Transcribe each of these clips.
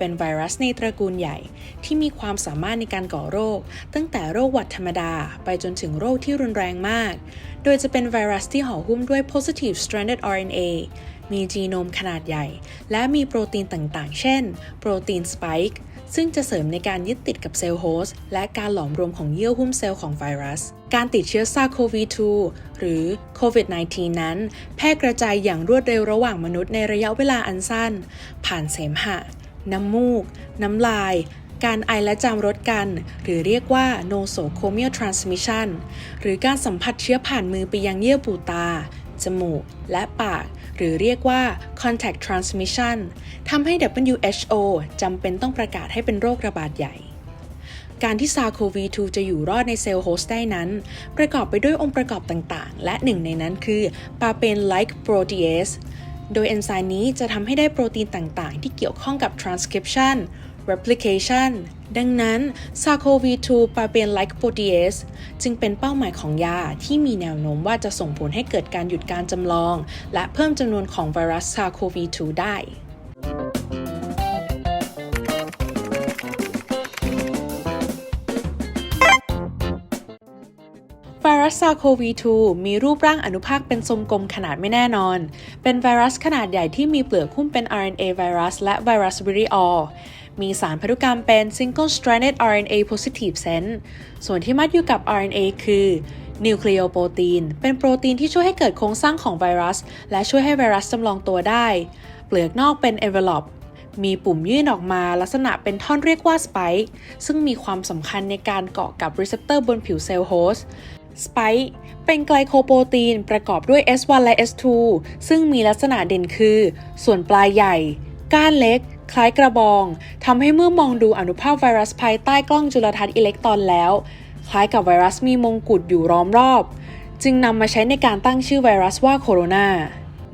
เป็นไวรัสในตระกูลใหญ่ ที่มีความสามารถในการก่อโรค ตั้งแต่โรคหวัดธรรมดา ไปจนถึงโรคที่รุนแรงมาก โดยจะเป็นไวรัสที่ห่อหุ้มด้วย positive stranded RNA มีจีโนมขนาดใหญ่ และมีโปรตีนต่างๆ เช่น โปรตีนสไปค์ซึ่งจะเสริมในการยึดติดกับเซลล์โฮสต์และการหลอมรวมของเยื่อหุ้มเซลล์ของไวรัส การติดเชื้อ SARS-CoV-2 หรือ COVID-19 นั้น แพร่กระจายอย่างรวดเร็วระหว่างมนุษย์ในระยะเวลาอันสั้น ผ่านเสมหะ น้ำมูก น้ำลาย การไอและจามรสกัน หรือเรียกว่า nosocomial transmission หรือการสัมผัสเชื้อผ่านมือไปยังเยื่อบุตา จมูก และปาก หรือเรียกว่า contact transmission ทำให้ WHO จำเป็นต้องประกาศให้เป็นโรคระบาดใหญ่การที่ SARS-CoV-2 จะอยู่รอดในเซลล์โฮสต์ได้นั้น ประกอบไปด้วยองค์ประกอบต่างๆ และหนึ่งในนั้นคือ papain-like protease โโดยเอนไซม์นี้จะทำให้ได้โปรตีนต่างๆ ที่เกี่ยวข้องกับ transcription replication ดังนั้น SARS-CoV-2 ปาเป็น like protease จึงเป็นเป้าหมายของยาที่มีแนวโน้มว่าจะส่งผลให้เกิดการหยุดการจำลอง และเพิ่มจำนวนของไวรัส SARS-CoV-2 ได้ ส SARS-CoV-2 มีรูปร่างอนุภาคเป็นทรงกลมขนาดไม่แน่นอน เป็นไวรัสขนาดใหญ่ที่มีเปลือกหุ้มเป็น RNA ไวรัสและไวรัสวิริออลมีสารพันธุกรรมเป็น Single Stranded RNA Positive Sense ส่วนที่มัดอยู่กับ RNA คือนิวคลีโอโปรตีน เป็นโปรตีนที่ช่วยให้เกิดโครงสร้างของไวรัส และช่วยให้ไวรัสจำลองตัวได้ เปลือกนอกเป็น envelope มีปุ่มยื่นออกมาลักษณะเป็นท่อนเรียกว่า spike ซึ่งมีความสำคัญในการเกาะกับรีเซพเตอร์บนผิวเซลล์โฮสต์ สไปค์เป็นไกลโคโปรตีนประกอบด้วย S1 และ S2 ซึ่งมีลักษณะเด่นคือ ส่วนปลายใหญ่ ก้านเล็ก คล้ายกระบองทำให้เมื่อมองดูอนุภาคไวรัสภายใต้กล้องจุลทรรศน์อิเล็กตรอนแล้ว คล้ายกับไวรัสมีมงกุฎอยู่ล้อมรอบ จึงนำมาใช้ในการตั้งชื่อไวรัสว่าโคโรนา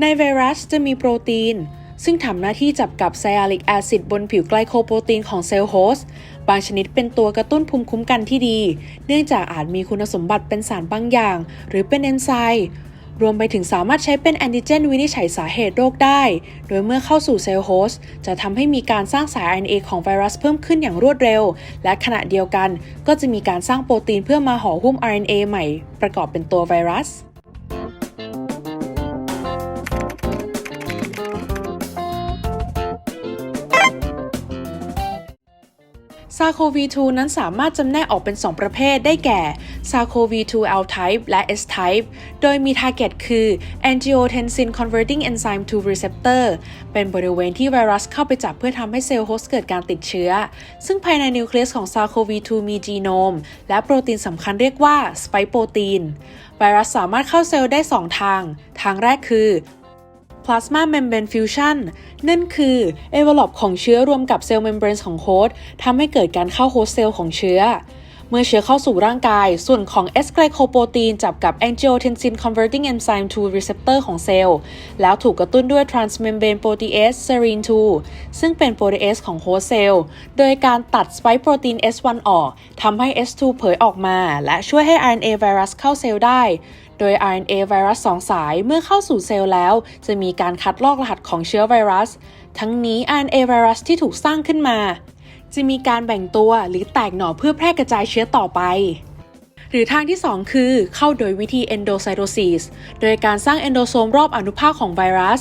ในไวรัสจะมีโปรตีน ซึ่งทำหน้าที่จับกับไซอาลิกแอซิดบนผิวไกลโคโปรตีนของเซลล์โฮสต์ บางชนิดเป็นตัวกระตุ้นภูมิคุ้มกันที่ดี เนื่องจากอาจมีคุณสมบัติเป็นสารบางอย่าง หรือเป็นเอนไซม์รวมไปถึงสามารถใช้เป็นแอนติเจนวินิจฉัยสาเหตุโรคได้ โดยเมื่อเข้าสู่เซลล์โฮสต์จะทำให้มีการสร้างสาย RNA ของไวรัสเพิ่มขึ้นอย่างรวดเร็ว และขณะเดียวกันก็จะมีการสร้างโปรตีนเพื่อมาห่อหุ้ม RNA ใหม่ ประกอบเป็นตัวไวรัส SARS-CoV-2 นั้นสามารถจำแนกออกเป็น 2 ประเภทได้แก่ SARS-CoV-2 L type และ S type โดยมี target คือ angiotensin converting enzyme 2 receptor เป็นบริเวณที่ไวรัสเข้าไปจับเพื่อทำให้เซลล์โฮสต์เกิดการติดเชื้อ ซึ่งภายในนิวเคลียสของ SARS-CoV-2 มีจีโนม และโปรตีนสำคัญเรียกว่า spike protein ไวรัสสามารถเข้าเซลล์ได้ 2 ทาง ทางแรกคือ Plasma Membrane Fusion นั่นคือ envelope ของเชื้อรวมกับเซลล์ membrane ของโฮสต์ทำให้เกิดการเข้าโฮสต์เซลล์ของเชื้อ เมื่อเชื้อเข้าสู่ร่างกาย ส่วนของ S glycoprotein จับกับ angiotensin converting enzyme 2 receptor ของเซลล์ แล้วถูกกระตุ้นด้วย transmembrane protease serine 2 ซึ่งเป็นโปรตีเอสของโฮสต์เซลล์ โดยการตัด spike protein S1 ออกทำให้ S2 เผยออกมา และช่วยให้ RNA ไวรัสเข้าเซลล์ได้ โดย RNA ไวรัส 2 สายเมื่อเข้าสู่เซลล์แล้ว จะมีการคัดลอกรหัสของเชื้อไวรัส ทั้งนี้ RNA ไวรัสที่ถูกสร้างขึ้นมา จะมีการแบ่งตัวหรือแตกหน่อเพื่อแพร่กระจายเชื้อต่อไป หรือทางที่ 2 คือเข้าโดยวิธี endocytosis โดยการสร้างเอนโดโซมรอบอนุภาคของไวรัส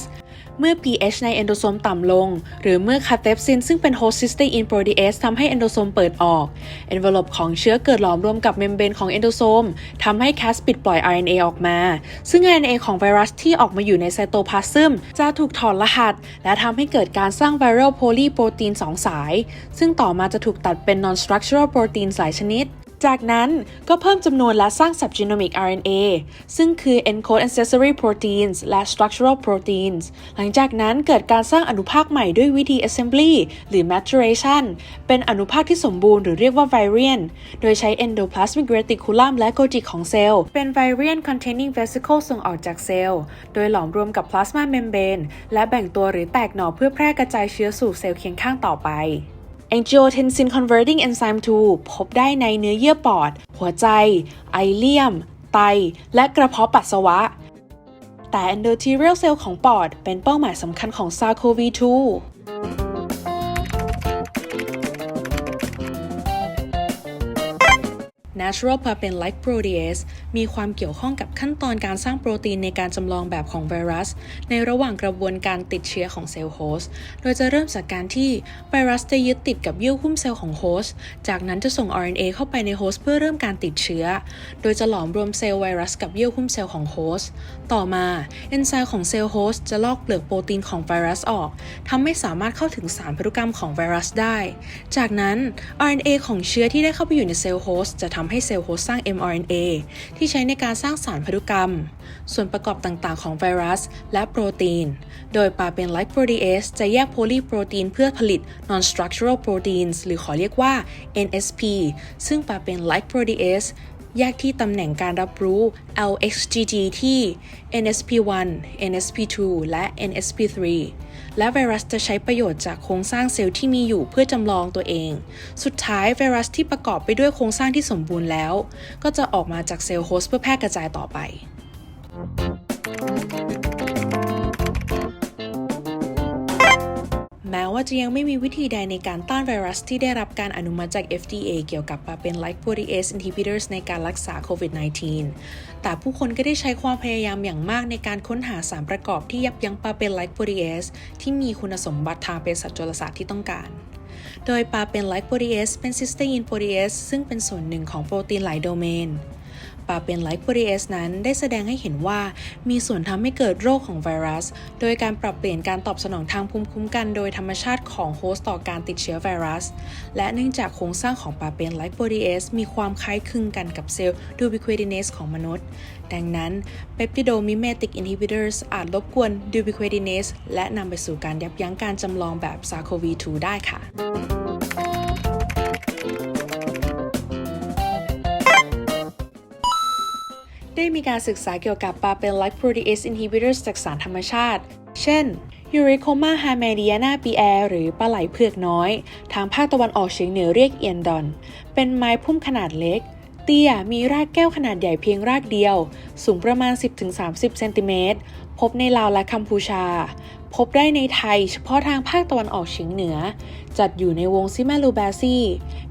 เมื่อ pH ในเอนโดโซมต่ำลง หรือเมื่อคาเทปซินซึ่งเป็น host cysteine protease ทำให้เอนโดโซมเปิดออก envelope ของเชื้อเกิดหลอมรวมกับเมมเบรนของเอนโดโซมทำให้แคสปิดปล่อย RNA ออกมา ซึ่ง RNA ของไวรัสที่ออกมาอยู่ในไซโตพลาซึมจะถูกถอดรหัส และทำให้เกิดการสร้าง viral polyprotein 2 สาย ซึ่งต่อมาจะถูกตัดเป็น non-structural protein หลายชนิด จากนั้นก็เพิ่มจำนวนและสร้าง subgenomic RNA ซึ่งคือ encode ancestry proteins และ structural proteins หลังจากนั้นเกิดการสร้างอนุภาคใหม่ด้วยวิธี assembly หรือ maturation เป็นอนุภาคที่สมบูรณ์หรือเรียกว่า virion โดยใช้ endoplasmic reticulum และ Golgi ของเซลล์ เป็น virion containing vesicle ส่งออกจากเซลล์ โดยหลอมรวมกับ plasma membrane และแบ่งตัวหรือแตกหน่อเพื่อแพร่กระจายเชื้อสู่เซลล์เคียงข้างต่อไป angiotensin converting enzyme 2 พบได้ในเนื้อเยื่อปอด หัวใจ ไอเลียม ไต และกระเพาะปัสสาวะ แต่ endothelial cell ของปอด เป็นเป้าหมายสำคัญของ SARS-CoV-2 Natural Papain Like Protease มีความเกี่ยวข้องกับขั้นตอนการสร้างโปรตีนในการจำลองแบบของไวรัส ในระหว่างกระบวนการติดเชื้อของเซลล์โฮสต์ โดยจะเริ่มจากการที่ไวรัสจะยึดติดกับเยื่อหุ้มเซลล์ของโฮสต์ จากนั้นจะส่ง RNA เข้าไปในโฮสต์เพื่อเริ่มการติดเชื้อ โดยจะหลอมรวมเซลล์ไวรัสกับเยื่อหุ้มเซลล์ของโฮสต์ ต่อมาเอนไซม์ของเซลล์โฮสต์จะลอกเปลือกโปรตีนของไวรัสออกทำให้สามารถเข้าถึงสารพันธุกรรมของไวรัสได้ จากนั้น RNA ของเชื้อที่ได้เข้าไปอยู่ในเซลล์โฮสต์จะทำให้เซลล์โฮสต์สร้าง mRNA ที่ใช้ในการสร้างสารพันธุกรรม ส่วนประกอบต่างๆ ของไวรัส และโปรตีน โดยปาเป็นไลฟ์โปรตีเอสจะแยกโพลีโปรตีนเพื่อผลิต non-structural proteins หรือขอเรียกว่า NSP ซึ่งปาเป็นไลฟ์โปรตีเอส แยกที่ตำแหน่งการรับรู้ LXGG ที่ NSP1 NSP2 และ NSP3 และไวรัสจะใช้ประโยชน์จากโครงสร้างเซลล์ที่มีอยู่เพื่อจำลองตัวเอง สุดท้ายไวรัสที่ประกอบไปด้วยโครงสร้างที่สมบูรณ์แล้ว ก็จะออกมาจากเซลล์โฮสต์เพื่อแพร่กระจายต่อไป แม้ว่าจะยังไม่มีวิธีใดในการต้านไวรัสที่ได้รับการอนุมัติจาก FDA เกี่ยวกับปาเป็น like protease inhibitors ในการรักษาโควิด -19 แต่ผู้คนก็ได้ใช้ความพยายามอย่างมากในการค้นหาสารประกอบที่ยับยั้งปาเป็น like protease ที่มีคุณสมบัติทางเภสัชจุลศาสตร์ที่ต้องการโดยปาเป็น like protease เป็น cysteine protease ซึ่งเป็นส่วนหนึ่งของโปรตีนหลายโดเมน ปาเป็นไลค์โปรตีเอสนั้นได้แสดงให้เห็นว่า มีส่วนทำให้เกิดโรคของไวรัส โดยการปรับเปลี่ยนการตอบสนองทางภูมิคุ้มกันโดยธรรมชาติของโฮสต์ต่อการติดเชื้อไวรัส และเนื่องจากโครงสร้างของปาเป็นไลค์โปรตีเอสมีความคล้ายคลึงกันกับเซลล์ดูบิควิดิเนสของมนุษย์ ดังนั้นเปปติโดมิเมติกอินฮิบิเตอร์อาจรบกวนดูบิควิดิเนสและนำไปสู่การยับยั้งการจำลองแบบ SARS-CoV-2 ได้ค่ะ ได้มีการศึกษาเกี่ยวกับปาเป็น like protease inhibitors จากสารธรรมชาติ เช่น Eurycoma hamadiana p r หรือปลาไหลเผือกน้อย ทางภาคตะวันออกเฉียงเหนือเรียกเอียนดอน เป็นไม้พุ่มขนาดเล็ก เตี้ยมีรากแก้วขนาดใหญ่เพียงรากเดียว สูงประมาณ 10-30 เซนติเมตร พบในลาวและกัมพูชา พบได้ในไทยเฉพาะทางภาคตะวันออกเฉียงเหนือ จัดอยู่ในวงซิมลูบซี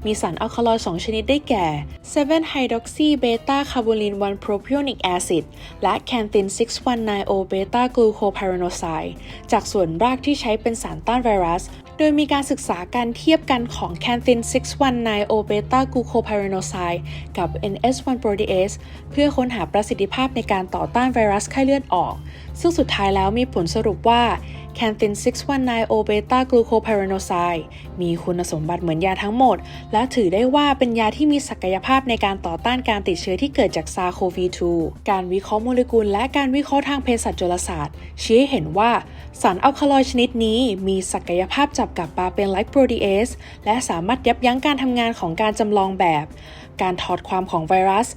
มีสารอัลคาลอยด์2ชนิดได้แก่ 7 hydroxy beta carbonyl 1 propionic acid และ canthin 619 o beta glucopyranoside จากส่วนรากที่ใช้เป็นสารต้านไวรัส โดยมีการศึกษาการเทียบกันของ canthin 619 o beta glucopyranoside กับ NS1 protease เพื่อค้นหาประสิทธิภาพในการต่อต้านไวรัสไข้เลือดออก ซึ่งสุดท้ายแล้วมีผลสรุปว่า canthin 619 o beta glucopyranoside มีคุณสมบัติเหมือนยาทั้งหมด และถือได้ว่าเป็นยาที่มีศักยภาพในการต่อต้านการติดเชื้อที่เกิดจาก SARS-CoV-2 การวิเคราะห์โมเลกุลและการวิเคราะห์ทางเภสัชจุลศาสตร์ ชี้ให้เห็นว่าสารอัลคาลอยชนิดนี้มีศักยภาพจับกับปาเป็นไลค์โปรตีเอสและสามารถยับยั้งการทำงานของการจำลองแบบ การถอดความของไวรัส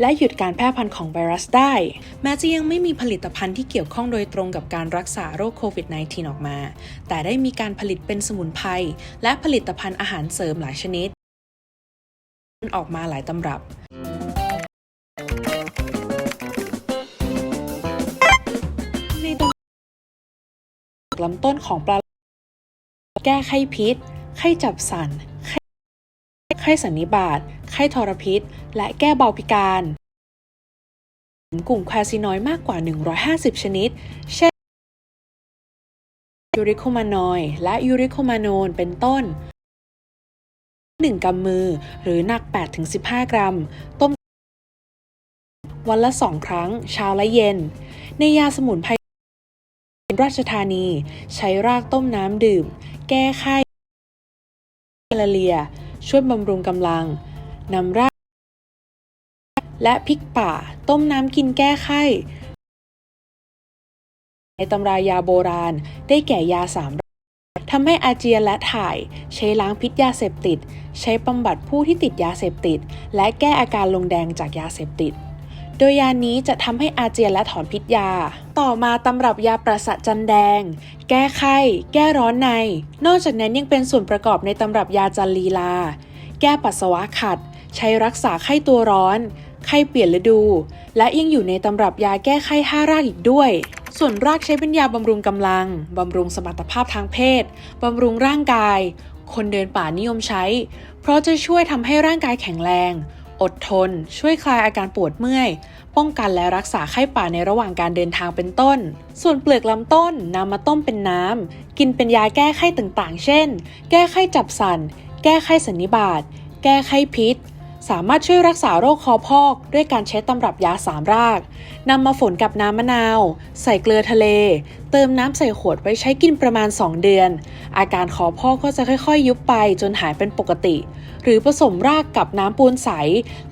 และหยุดการแพร่พันธุ์ของไวรัสได้ แม้จะยังไม่มีผลิตภัณฑ์ที่เกี่ยวข้องโดยตรงกับการรักษาโรคโควิด -19 ออกมา แต่ได้มีการผลิตเป็นสมุนไพรและผลิตภัณฑ์อาหารเสริมหลายชนิด ออกมาหลายตำรับในตำลำต้นของปลา แก้ไข้พิษ ไข้จับสัน ไข้สันนิบาต ไข้ทรพิษ และแก้เบาพิการ กลุ่มคาซินอยมากกว่า 150 ชนิด เช่น ยูริโคมานอยและยูริโคมานนเป็นต้น 1 กำมือหรือหนัก 8-15 กรัม ต้ม วันละ 2 ครั้ง เช้าและเย็น ในยาสมุนไพรราชธานี ใช้รากต้มน้ำดื่ม แก้ไข้มาลาเรีย ช่วยบำรุงกำลังนำรากและพริกป่าต้มน้ำกินแก้ไข้ ในตำรายาโบราณได้แก่ยาสามทำให้อาเจียนและถ่าย ใช้ล้างพิษยาเสพติด ใช้บำบัดผู้ที่ติดยาเสพติด และแก้อาการลงแดงจากยาเสพติด โดยยานี้จะทำให้อาเจียนและถอนพิษยา ต่อมาตำรับยาประสาทจันแดง แก้ไข้ แก้ร้อนใน นอกจากนั้นยังเป็นส่วนประกอบในตำรับยาจันลีลา แก้ปัสสาวะขัด ใช้รักษาไข้ตัวร้อน ไข้เปลี่ยนฤดู และยังอยู่ในตำรับยาแก้ไข้ห้ารากอีกด้วย ส่วนรากใช้เป็นยาบำรุงกำลัง บำรุงสมรรถภาพทางเพศ บำรุงร่างกาย คนเดินป่านิยมใช้ เพราะจะช่วยทำให้ร่างกายแข็งแรง อดทน ช่วยคลายอาการปวดเมื่อย ป้องกันและรักษาไข้ป่าในระหว่างการเดินทางเป็นต้น ส่วนเปลือกลำต้นนำมาต้มเป็นน้ำ กินเป็นยาแก้ไข้ต่างๆ เช่น แก้ไข้จับสัน แก้ไข้สันนิบาต แก้ไข้พิษ สามารถช่วยรักษาโรคคอพอก ด้วยการใช้ตำรับยาสามรากนำมาฝนกับน้ำมะนาว ใส่เกลือทะเล เติมน้ำใส่ขวดไว้ใช้กินประมาณ 2 เดือน อาการคอพอกก็จะค่อยๆ ยุบไปจนหายเป็นปกติ หรือผสมรากกับน้ำปูนใส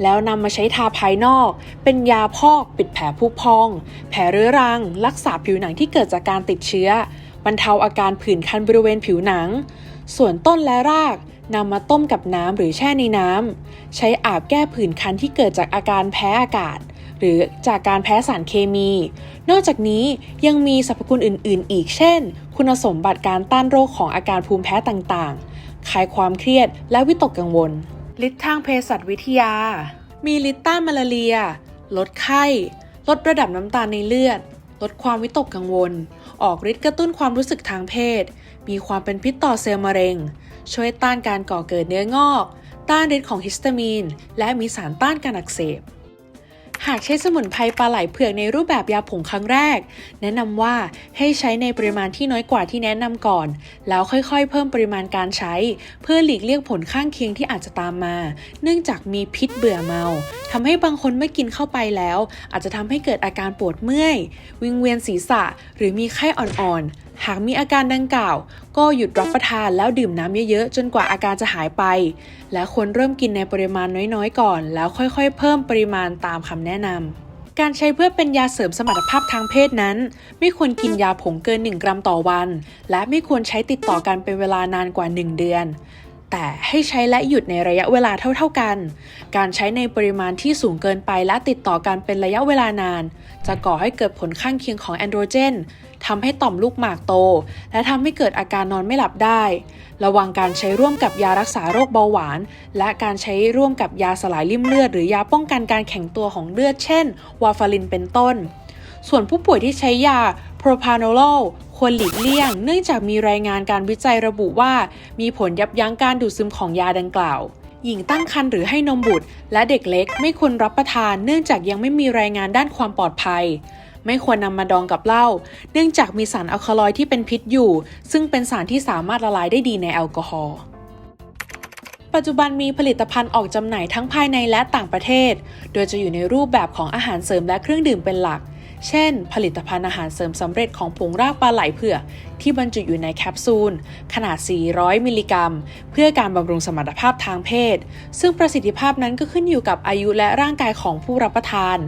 แล้วนำมาใช้ทาภายนอก เป็นยาพอกปิดแผลผุพอง แผลเรื้อรัง รักษาผิวหนังที่เกิดจากการติดเชื้อบรรเทาอาการผื่นคันบริเวณผิวหนัง ส่วนต้นและรากนำมาต้มกับน้ำหรือแช่ในน้ำ ใช้อาบแก้ผื่นคันที่เกิดจากอาการแพ้อากาศ หรือจากการแพ้สารเคมี นอกจากนี้ยังมีสรรพคุณอื่น ๆ อีกเช่น คุณสมบัติการต้านโรคของอาการภูมิแพ้ต่าง ๆ คลายความเครียดและวิตกกังวลฤทธิ์ทางเภสัชวิทยา มีฤทธิ์ต้านมาลาเรีย ลดไข้ ลดระดับน้ำตาลในเลือด ลดความวิตกกังวล ออกฤทธิ์กระตุ้นความรู้สึกทางเพศ มีความเป็นพิษต่อเซลล์มะเร็ง ช่วยต้านการก่อเกิดเนื้องอก ต้านฤทธิ์ของฮิสตามีน และมีสารต้านการอักเสบ หากใช้สมุนไพรปลาไหลเผือกในรูปแบบยาผงครั้งแรก แนะนำว่าให้ใช้ในปริมาณที่น้อยกว่าที่แนะนำก่อน แล้วค่อยๆ เพิ่มปริมาณการใช้ เพื่อหลีกเลี่ยงผลข้างเคียงที่อาจจะตามมา เนื่องจากมีพิษเบื่อเมาทำให้บางคนเมื่อกินเข้าไปแล้ว อาจจะทำให้เกิดอาการปวดเมื่อย วิงเวียนศีรษะ หรือมีไข้อ่อนๆ หากมีอาการดังกล่าว ก็หยุดรับประทานแล้วดื่มน้ำเยอะๆ จนกว่าอาการจะหายไป และควรเริ่มกินในปริมาณน้อยๆ ก่อน แล้วค่อยๆ เพิ่มปริมาณตามคำแนะนำการใช้เพื่อเป็นยาเสริมสมรรถภาพทางเพศนั้น ไม่ควรกินยาผงเกิน 1 กรัมต่อวัน และไม่ควรใช้ติดต่อกันเป็นเวลานานกว่า 1 เดือน แต่ให้ใช้และหยุดในระยะเวลาเท่า ๆกัน การใช้ในปริมาณที่สูงเกินไปและติดต่อกันเป็นระยะเวลานาน จะก่อให้เกิดผลข้างเคียงของแอนโดรเจนทำให้ต่อมลูกหมากโต และทำให้เกิดอาการนอนไม่หลับได้ ระวังการใช้ร่วมกับยารักษาโรคเบาหวาน และการใช้ร่วมกับยาสลายริ่มเลือด หรือยาป้องกันการแข็งตัวของเลือด เช่น วาฟารินเป็นต้น ส่วนผู้ป่วยที่ใช้ยา โพรพานโลควรหลีกเลี่ยง เนื่องจากมีรายงานการวิจัยระบุว่า มีผลยับยั้งการดูดซึมของยาดังกล่าว หญิงตั้งครรภ์หรือให้นมบุตร และเด็กเล็กไม่ควรรับประทาน เนื่องจากยังไม่มีรายงานด้านความปลอดภัย ไม่ควรนำมาดองกับเหล้า เนื่องจากมีสารอัลคาลอยด์ที่เป็นพิษอยู่ ซึ่งเป็นสารที่สามารถละลายได้ดีในแอลกอฮอล์ปัจจุบันมีผลิตภัณฑ์ออกจำหน่ายทั้งภายในและต่างประเทศ โดยจะอยู่ในรูปแบบของอาหารเสริมและเครื่องดื่มเป็นหลัก เช่น ผลิตภัณฑ์อาหารเสริมสำเร็จของผงรากปลาไหลเผือกที่บรรจุอยู่ในแคปซูล ขนาด 400 มิลลิกรัม เพื่อการบำรุงสมรรถภาพทางเพศ ซึ่งประสิทธิภาพนั้นก็ขึ้นอยู่กับอายุและร่างกายของผู้รับประทาน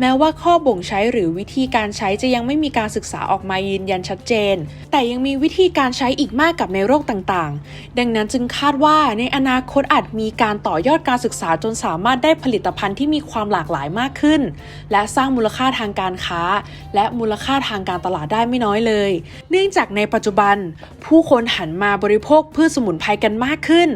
แม้ว่าข้อบ่งใช้หรือวิธีการใช้จะยังไม่มีการศึกษาออกมายืนยันชัดเจน แต่ยังมีวิธีการใช้อีกมากกับในโรคต่างๆ ดังนั้นจึงคาดว่าในอนาคตอาจมีการต่อยอดการศึกษาจนสามารถได้ผลิตภัณฑ์ที่มีความหลากหลายมากขึ้น และสร้างมูลค่าทางการค้าา และมูลค่าทางการตลาดได้ไม่น้อยเลย เนื่องจากในปัจจุบัน ผู้คนหันมาบริโภคพืชสมุนไพรกันมากขึ้น